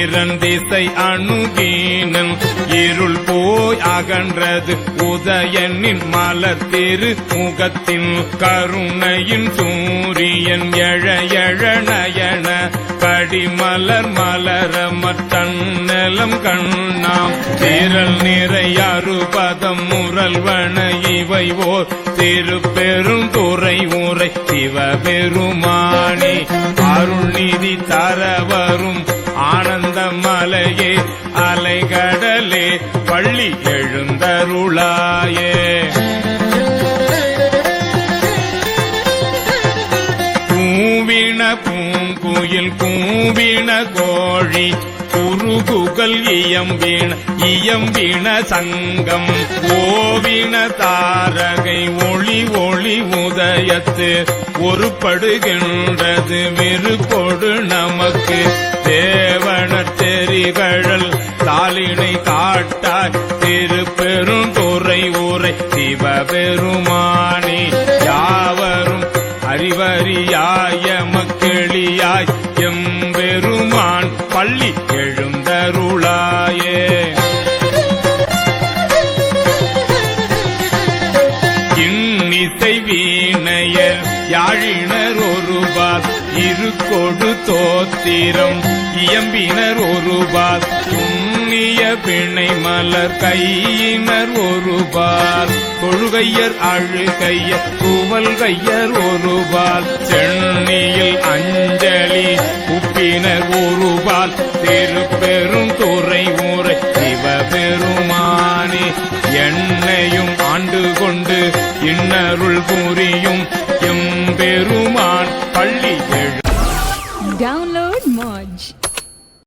இறந்திசை அணுகீனன். இருள் போய் அகன்றது உதயனின் மலர் திரு முகத்தின் கருணையின் சூரியன் எழ எழ நயன கடிமலர் மலர மற்றநலம் கண்ணாம். திரள் நிறையாறு பதம் முரல்வன இவை ஓர் திருப்பெரும் திருப்பெருந்துறை உரை சிவபெருமானே. அருள்நிதி தர வரும் அலையே அலைகடலே பள்ளி எழுந்தருளாயே. பூவின பூங்குயில் கூவின கோழி குறுகுகள் இயம்பின இயம்பின சங்கம். ஓவின தாரகை ஒளி ஒளி உதயத்து ஒருப்படுகின்றது விருப்பொடு நமக்கு. தே தெரிகழல் தாளினை காட்டாய் திருப்பெரும் துறை ஊரை சிவபெருமானே யாவரும் அறிவறியாய மக்களியாய் எம்பெருமான் பள்ளி எழுந்தருளாயே. இன்னிசை வீணையர் யாழினரோ இரு கொடு தோத்திரம். இயம்பினர் ஒருபால் புண்ணிய பிணை மலர் கையினர் ஒருபால் கொழுகையர் அழுகையர் குவல் கையர் ஒருபால் சென்னியில் அஞ்சலி உப்பினர் ஒருபால் திருப்பெரும் துறை ஊரை சிவபெருமானே. என்னையும் ஆண்டு கொண்டு இன்னருள் புரியும் எம்பெருமான் பள்ளி எழு Download Moj.